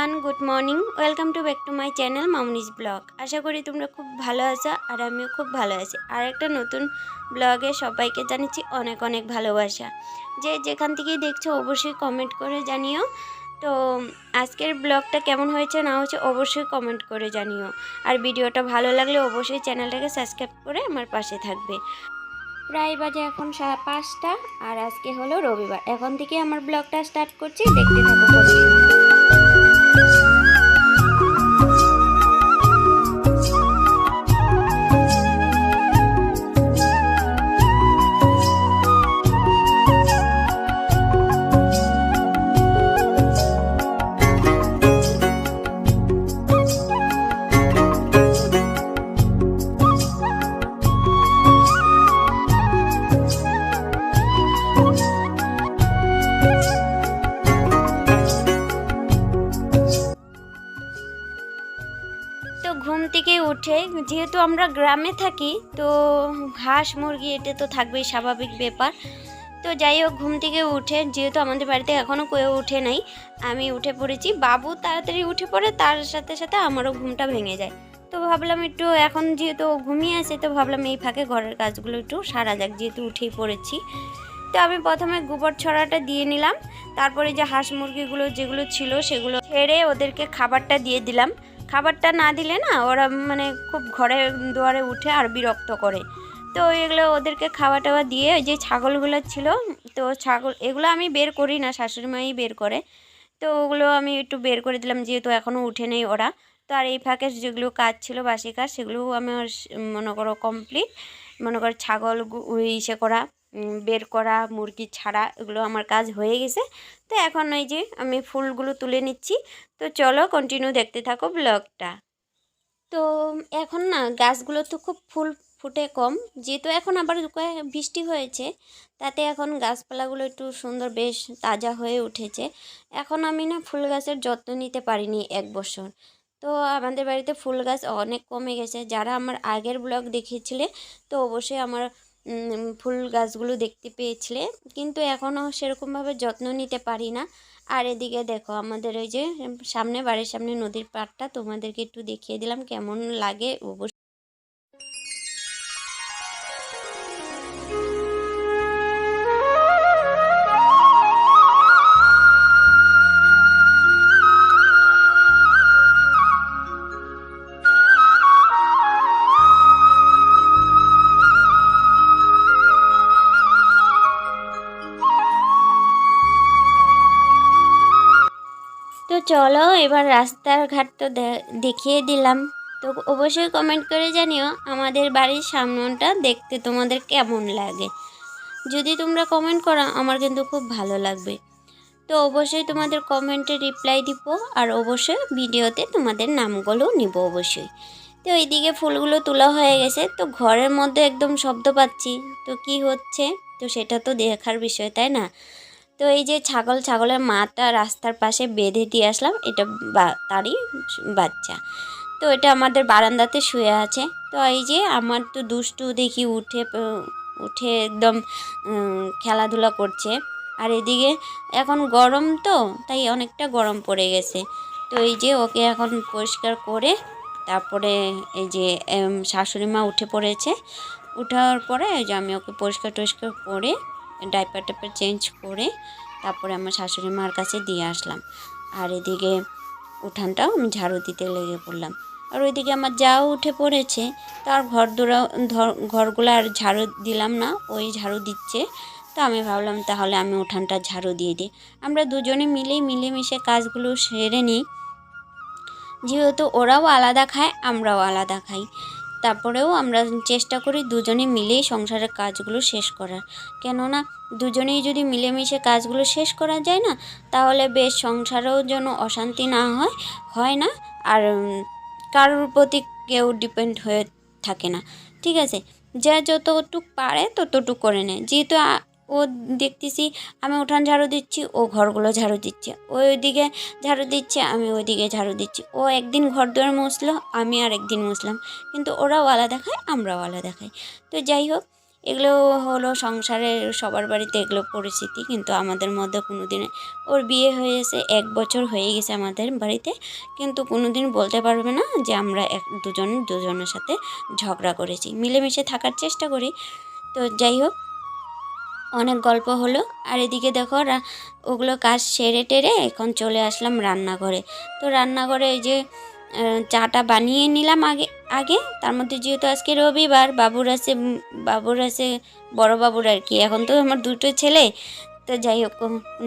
Everyone good morning welcome to back to my channel Mamoni's blog আশা করি তোমরা খুব ভালো আছো আর আমিও খুব ভালো আছি। আর একটা নতুন ব্লগে সবাইকে জানাচ্ছি অনেক অনেক ভালোবাসা। যে যেখান থেকেই দেখছ অবশ্যই কমেন্ট করে জানিও। তো আজকের ব্লগটা কেমন হয়েছে না হয়েছে অবশ্যই কমেন্ট করে জানিও। আর ভিডিওটা ভালো লাগলে অবশ্যই চ্যানেলটাকে সাবস্ক্রাইব করে আমার পাশে থাকবে। প্রায় বাজে এখন সাড়ে পাঁচটা, আর আজকে হলো রবিবার। এখন থেকে আমার ব্লগটা স্টার্ট করছি। দেখতে থাকো Thank you. তো ঘুম থেকে উঠে, যেহেতু আমরা গ্রামে থাকি, তো হাঁস মুরগি এটা তো থাকবেই স্বাভাবিক ব্যাপার। তো যাই হোক, ঘুম থেকে উঠে, যেহেতু আমাদের বাড়িতে এখনও কেউ উঠে নাই, আমি উঠে পড়েছি। বাবু তাড়াতাড়ি উঠে পড়ে, তার সাথে সাথে আমারও ঘুমটা ভেঙে যায়। তো ভাবলাম একটু, এখন যেহেতু ঘুমিয়ে আছে, তো ভাবলাম এই ফাঁকে ঘরের কাজগুলো একটু সারা যাক, যেহেতু উঠেই পড়েছি। তো আমি প্রথমে গোবর ছড়াটা দিয়ে নিলাম, তারপরে যে হাঁস মুরগিগুলো যেগুলো ছিল, সেগুলো ছেড়ে ওদেরকে খাবারটা দিয়ে দিলাম। খাবারটা না দিলে না ওরা মানে খুব ঘরে দুয়ারে উঠে আর বিরক্ত করে। তো এগুলো ওদেরকে খাওয়া টাওয়া দিয়ে ওই যে ছাগলগুলো ছিল, তো ছাগল, এগুলো আমি বের করি না, শাশুড়ি মাই বের করে। তো ওগুলো আমি একটু বের করে দিলাম, যেহেতু এখনও উঠে নেই ওরা। তো আর এই ফাঁকে যেগুলো কাজ ছিল, বাসি কাজ সেগুলো আমার মনে করো কমপ্লিট মনে করো ছাগল ইসে করা। বের করা, মুরগি ছাড়া এগুলো আমার কাজ হয়ে গেছে। তো এখন ওই যে আমি ফুলগুলো তুলে নিচ্ছি। তো চলো কন্টিনিউ দেখতে থাকো ব্লগটা তো এখন না গাছগুলো তো খুব ফুল ফুটে কম। যেহেতু এখন আবার বৃষ্টি হয়েছে, তাতে এখন গাছপালাগুলো একটু সুন্দর বেশ তাজা হয়ে উঠেছে। এখন আমি না ফুল গাছের যত্ন নিতে পারিনি এক বছর। তো আমাদের বাড়িতে ফুল গাছ অনেক কমে গেছে। যারা আমার আগের ব্লগ দেখিয়েছিলে তো অবশ্যই আমার ফুল গাছগুলো দেখতে পেয়েছিলে। কিন্তু এখনও সেরকমভাবে যত্ন নিতে পারি না। আর এদিকে দেখো, আমাদের ওই যে সামনে, বাড়ির সামনে নদীর পাড়টা তোমাদেরকে একটু দেখিয়ে দিলাম, কেমন লাগে অবশ্যই চলো, এবার রাস্তার ঘাট তো দেখিয়ে দিলাম। তো অবশ্যই কমেন্ট করে জানিও আমাদের বাড়ির সামনটা দেখতে তোমাদের কেমন লাগে। যদি তোমরা কমেন্ট করো, আমার কিন্তু খুব ভালো লাগবে। তো অবশ্যই তোমাদের কমেন্টে রিপ্লাই দিব, আর অবশ্যই ভিডিওতে তোমাদের নামগুলো নিব অবশ্যই। তো এইদিকে ফুলগুলো তোলা হয়ে গেছে, তো ঘরের মধ্যে একদম শব্দ পাচ্ছি। তো কি হচ্ছে? তো সেটা তো দেখার বিষয়, তাই না? তো এই যে ছাগল, ছাগলের মাটা রাস্তার পাশে বেঁধে দিয়ে আসলাম, এটা তারই বাচ্চা। তো এটা আমাদের বারান্দাতে শুয়ে আছে। তো এই যে আমার তো দুষ্টু দেখি উঠে উঠে একদম খেলাধুলা করছে। আর এদিকে এখন গরম তো, তাই অনেকটা গরম পড়ে গেছে। তো এই যে ওকে এখন পরিষ্কার করে, তারপরে এই যে শাশুড়ি মা উঠে পড়েছে। উঠার পরে এই যে আমি ওকে পরিষ্কার টরিষ্কার করে ডাইপার টাইপার চেঞ্জ করে তারপরে আমার শাশুড়ি মার কাছে দিয়ে আসলাম। আর এদিকে উঠানটাও আমি ঝাড়ু দিতে লেগে পড়লাম। আর ওইদিকে আমার যাও উঠে পড়েছে তার ঘর দুরা ঘরগুলো আর ঝাড়ু দিলাম না, ওই ঝাড়ু দিচ্ছে। তো আমি ভাবলাম তাহলে আমি উঠানটা ঝাড়ু দিয়ে দিই। আমরা দুজনে মিলেই মিলেমিশে কাজগুলো সেরে নিই। যেহেতু ওরাও আলাদা খায়, আমরাও আলাদা খাই। তারপরেও আমরা চেষ্টা করি দুজনে মিলেই সংসারের কাজগুলো শেষ করার। কেননা দুজনেই যদি মিলেমিশে কাজগুলো শেষ করা যায় না, তাহলে বেশ সংসারেও যেন অশান্তি না হয় হয় না? আর কারোর প্রতি কেউ ডিপেন্ড হয়ে থাকে না। ঠিক আছে? যা যতটুক পারে ততটুক করে নেয়। যেহেতু ও দেখতেছি, আমি উঠান ঝাড়ু দিচ্ছি, ও ঘরগুলো ঝাড়ু দিচ্ছে। ও ওইদিকে ঝাড়ু দিচ্ছে, আমি ওইদিকে ঝাড়ু দিচ্ছি। ও একদিন ঘর দুয়ার মুছলো, আমি আর একদিন মুছলাম। কিন্তু ওরাও আলাদা খায়, আমরাও আলাদা খাই। তো যাই হোক, এগুলো হলো সংসারের, সবার বাড়িতে এগুলো পরিস্থিতি। কিন্তু আমাদের মধ্যে কোনো দিনে ওর বিয়ে হয়েছে, এক বছর হয়ে গেছে আমাদের বাড়িতে। কিন্তু কোনো দিন বলতে পারবে না যে আমরা এক, দুজন, দুজনের সাথে ঝগড়া করেছি। মিলেমিশে থাকার চেষ্টা করি। তো যাই হোক অনেক গল্প হলো। আর এদিকে দেখো ওগুলো কাজ সেরে টেরে এখন চলে আসলাম রান্নাঘরে। তো রান্নাঘরে এই যে চাটা বানিয়ে নিলাম আগে আগে। তার মধ্যে যেহেতু আজকে রবিবার, বাবুর আছে বাবুর আছে, বড় বাবুর আর কি। এখন তো আমার দুটো ছেলে। তো যাই হোক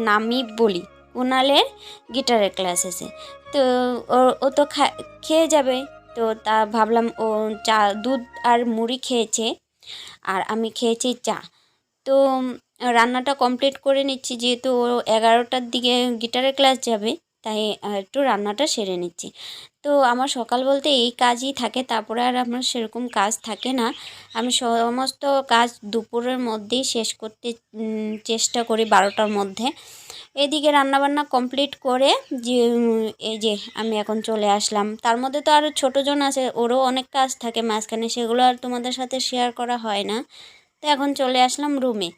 নামই বলি। কুণালের গিটারের ক্লাস আছে। তো ও তো খেয়ে যাবে। তো তা ভাবলাম ও চা, দুধ আর মুড়ি খেয়েছে। আর আমি খেয়েছি চা। তো, রান্নাটা কমপ্লিট করে নিচ্ছি, যেহেতু ও এগারোটার দিকে গিটারের ক্লাস যাবে, তাই একটু রান্নাটা সেরে নিচ্ছি। তো, আমার সকাল বলতে এই কাজই থাকে, তারপরে আর আমার সেরকম কাজ থাকে না। আমি সমস্ত কাজ দুপুরের মধ্যেই শেষ করতে চেষ্টা করি বারোটার মধ্যে। এদিকে রান্নাবান্না কমপ্লিট করে, যে এই যে, আমি এখন চলে আসলাম। তার মধ্যে তো আরও ছোটোজন আছে, ওরও অনেক কাজ থাকে, মাঝখানে সেগুলো আর তোমাদের সাথে শেয়ার করা হয় না। তো এখন চলে আসলাম রুমে।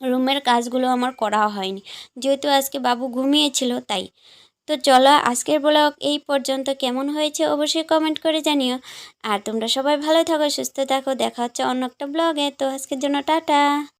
রুমের কাজগুলো আমার করা হয়নি। যেহেতু আজকে বাবু ঘুমিয়েছিল, তাই। তো চলো, আজকের ব্লগ এই পর্যন্ত। কেমন হয়েছে অবশ্যই কমেন্ট করে জানিও। আর তোমরা সবাই ভালো থাকো, সুস্থ থাকো। দেখা হচ্ছে অন্য একটা ব্লগে। তো আজকের জন্য টাটা।